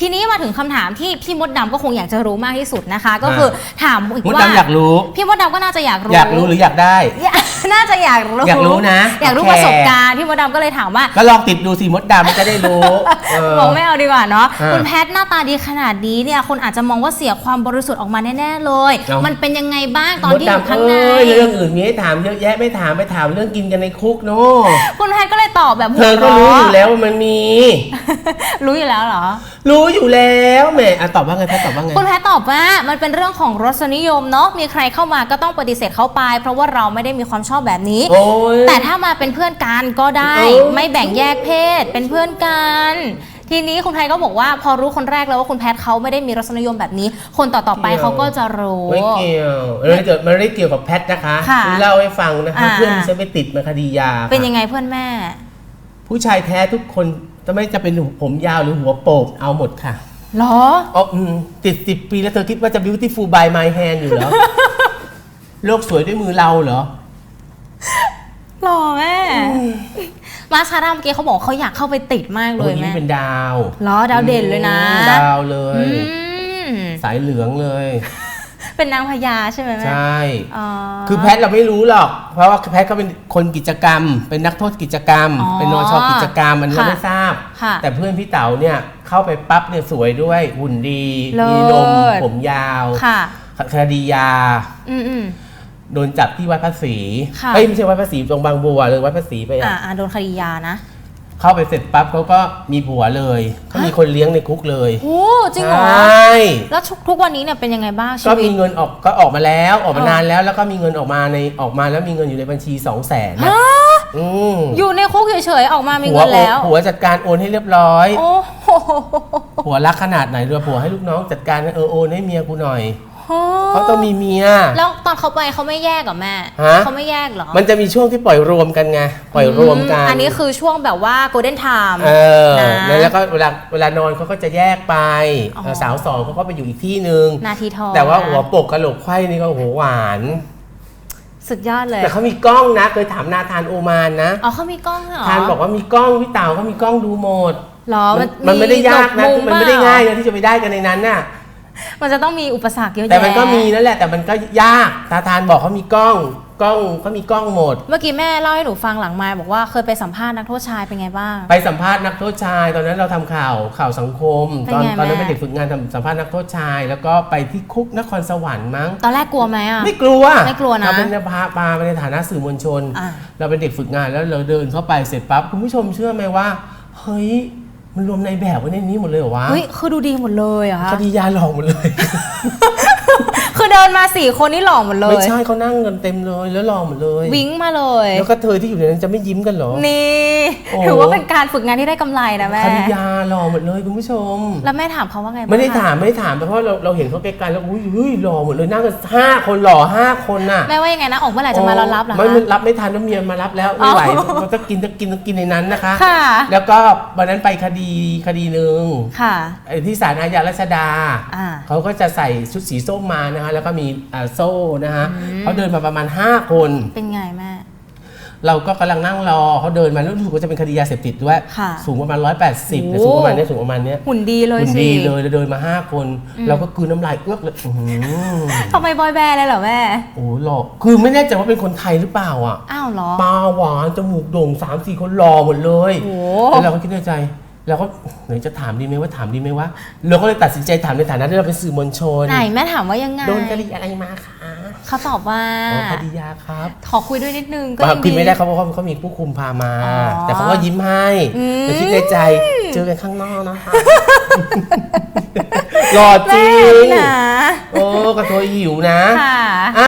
ทีนี้มาถึงคำถามที่พี่มดดำก็คงอยากจะรู้มากที่สุดนะคะ ก็คือถามอีกมดว่า ดำอยากรู้ พี่มดดำก็น่าจะอยากรู้ อยากรู้หรืออยากได้อยากน่าจะอยากรู้อยากรู้นะอยากรู้โอเค ประสบการณ์พี่มดดำก็เลยถามว่า ก็ลองติดดูสิมดดำมันจะได้รู้เออ บอกไม่เอาดีกว่าเนาะอ่าคุณแพทหน้าตาดีขนาดนี้เนี่ยคนอาจจะมองว่าเสียความบริสุทธิ์ออกมาแน่ๆเลย เอามั มันเป็นยังไงบ้างตอนมดที่อยู่ดำข้างในเอ้ยเรื่องอื่นมีให้ถามเยอะแยะไม่ถามไปถามเรื่องกินกันในคุกเนาะคุณแพทก็เลยตอบแบบเธอก็รู้อยู่แล้วว่ามันมี รู้อยู่แล้วเหรอ รู้อยู่แล้วแหมอะตอบว่าไงแพทย์ตอบว่าไง คุณแพทตอบว่ามันเป็นเรื่องของรสนิยมเนาะมีใครเข้ามาก็ต้องปฏิเสธเขาไป เพราะว่าเราไม่ได้มีความชอบแบบนี้ โอ้ย แต่ถ้ามาเป็นเพื่อนกันก็ได้โอ้ไม่แบ่งแยกเพศเป็นเพื่อนกัน ทีนี้คุณแพทก็บอกว่าพอรู้คนแรกแล้วว่าคุณแพทเขาไม่ได้มีรสนิยมแบบนี้ คนต่อๆไปเขาก็จะรู้ ไม่เกี่ยวมันไม่เกี่ยวมันไม่ได้เกี่ยวกับแพทย์นะคะ ค่ะณเล่าให้ฟังนะคะ อ่า เพื่อนฉันไปติดมาคดียาเป็นยัค่ะงไงเพื่อนแม่ ผู้ชายแท้ทุกคน จะไม่จะเป็นผมยาวหรือหัวโปกเอาหมดค่ะหรอ อ๋ออืมติดสิบปีแล้วเธอคิดว่าจะ beautiful by my hand อยู่เหรอ โลกสวยด้วยมือเราเหรอ หรอแม่ มาชาดาเมื่อกี้เขาบอกเขาอยากเข้าไปติดมากเลโอ้ยยยิ้มแม่เป็นดาวหรอดาวเด่นเลยนะอืมดาวเลย อืมสายเหลืองเลย เป็นนางพญาใช่ไหมแม่ใช่ อ๋อ คือแพทย์เราไม่รู้หรอก เพราะว่าแพทย์เขาเป็นคนกิจกรรม เป็นนักโทษกิจกรรม อ๋อเป็นนชกิจกรรมมันเราค่ะไม่ทราบ ค่ะแต่เพื่อนพี่เต๋าเนี่ยเข้าไปปั๊บเนี่ยสวยด้วยหุ่นดี เลิศ มีนมผมยาวค่ะ คดียา อืมอืม โดนจับที่วัดพระศรีค่ะ เอ้ยไม่ใช่วัดพระศรีตรงบางบัวเลยวัดพระศรีไปอ่าอะอ่าโดนคดียานะ เข้าไปเสร็จปั๊บเขาก็มีผัวเลยเขามีคนเลี้ยงในคุกเลยโอ้จริงเหรอใช่แล้วทุกทุกวันนี้เนี่ยเป็นยังไงบ้างชีก็วิมีตเงินออกก็ออกมาแล้วออกมาอ๋อนานแล้ว แล้วก็มีเงินออกมาในออกมาแล้วมีเงินอยู่ในบัญชีสองแสนฮะอืมอยู่ในคุกเฉยๆออกมามีผัวเงินแล้วผัวจัดการโอนให้เรียบร้อย โอ้โหผัวรักขนาดไหนเรือผัวให้ลูกน้องจัดการเออโอนให้เมียกูหน่อย เขาต้องมีเมีย แล้วตอนเขาไปเขาไม่แยกเหรอแม่ฮะ เขาไม่แยกเหรอมันจะมีช่วงที่ปล่อยรวมกันไงปล่อยรวมกันอันนี้คือช่วงแบบว่า golden time เออนะ แล้วก็เวลาเวลานอนเขาก็จะแยกไปอ๋อ เออสาวสองเขาก็ไปอยู่อีกที่หนึ่งนาทีทองแต่ว่านะหัวโปกกระโหลกไขว้นี่ก็โอ้โหหวาน สุดยอดเลยแต่เขามีกล้องนะเคยถามนาธานโอมานนะอ๋อเขามีกล้องเหรอทานบอกว่ามีกล้องพี่เต่าเขามีกล้องดูหมดเหรอมันมันไม่ได้ยากนะหลบมันไม่ได้เปล่ง่ายนะที่จะไปได้กันในนั้นน่ะ มันจะต้องมีอุปสรรคเยอะแยะแต่มันก็มีนั่นแหละ แต่มันก็ยากตาทานบอกเขามีกล้องกล้องเขามีกล้องหมด เมื่อกี้แม่เล่าให้หนูฟังหลังไมาบอกว่าเคยไปสัมภาษณ์นักโทษชายเป็นไงบ้าง ไปสัมภาษณ์นักโทษชาย ตอนนั้นเราทำข่าวข่าวสังคม เป็นตอนไงตอนนั้นแม่ เป็นเด็กฝึกงานทำสัมภาษณ์นักโทษชาย แล้วก็ไปที่คุกนครสวรรค์มั้ง ตอนแรกกลัวไหมอะ ไม่กลัวไม่กลัวนะเราเป็นพาปาไปในฐานะสื่อมวลชน อ่าเราเป็นเด็กฝึกงานแล้วเราเดินเข้าไปเสร็จปั๊บคุณผู้ชมเชื่อไหมว่าเฮ้ย มันรวมในแบบไว้ในนี้หมดเลยเหรอวะเฮ้ยคือดูดีหมดเลยเหรอะคดียาหลอกหมดเลยคือเดินมาสี่คนนี่หล่อหมดเลยไม่ใช่เขานั่งกันเต็มเลยแล้วหลอกหมดเลยวิ้งมาเลย แล้วก็เธอที่อยู่ในนั้นจะไม่ยิ้มกันเหรอนี่โอ้ถือว่าเป็นการฝึกงานที่ได้กำไรนะแม่คดียาหลอกหมดเลยคุณผู้ชม แล้วแม่ถามเขาว่าไงบ้งไม่ได้คะถามไม่ได้ถามเพราะว่าเราเราเห็นเขาไกลๆแล้วอุ้ยเฮ้ยหล่อหมดเลยนั่งกันห้าคนหล่อห้าคนน่ะแม่ว่ายังไงนะออกเมื่อไหร่จะมารอรับเหรอไม่คะไม่รับไม่ทันน้ำเมียมารับแล้วไม่ไหวอ๋อมันต้องกินต้องกินต้องกินในนั้นนะคะค่ะแล้วก็วันนั้นไปคดีคดีหนึ่งค่ะไอ้ที่ศาลอาญารัชดาอ่าเขาก็จะใส่ชุดสีส้มมานะคะแล้วก็มีอ่าโซ่นะคะเขาเดินมาประมาณ 5 คน เป็นไงแม่เราก็กำลังนั่งรอเขาเดินมาแล้วรู้สึกว่าจะเป็นคดียาเสพติดด้วยค่ะสูงประมาณ 180เนี่ยโอ้สูงประมาณเนี้ยสูงประมาณเนี้ยหุ่นดีเลยหุ่นสิดีเลยแล้วเดินมา 5 คน เราก็กลืนน้ำลายเอื้อกเลยอื้อหือทำไมบอยแบนด์เลยเหรอแม่โอ้โหหล่อคือไม่แน่ใจว่าเป็นคนไทยหรือเปล่าอะอ้าวเหรอตาหวานจมูกโด่งสามสี่คนหล่อหมดเลยโอ้แล้วเราก็คิดในใจ เราก็ไหนจะถามดีไหมว่าถามดีไหมว่าเราก็เลยตัดสินใจถามในฐานะที่เราเป็นสื่อมวลชนไหนแม่ถามว่ายังไงโดนคดีอะไรมาคะเขาตอบว่าอ๋อคดียาครับขอคุยด้วยนิดนึงก็มายังคุยดีไม่ได้เขาเพราะว่าเขามีผู้คุมพามา อ๋อแต่เขาก็ยิ้มให้อืม แต่คิดในใจเจอกันข้างนอกนะคะ หล่อจริแม่งนี่นะโอ้กระโถยหิวนะ ค่ะ อะ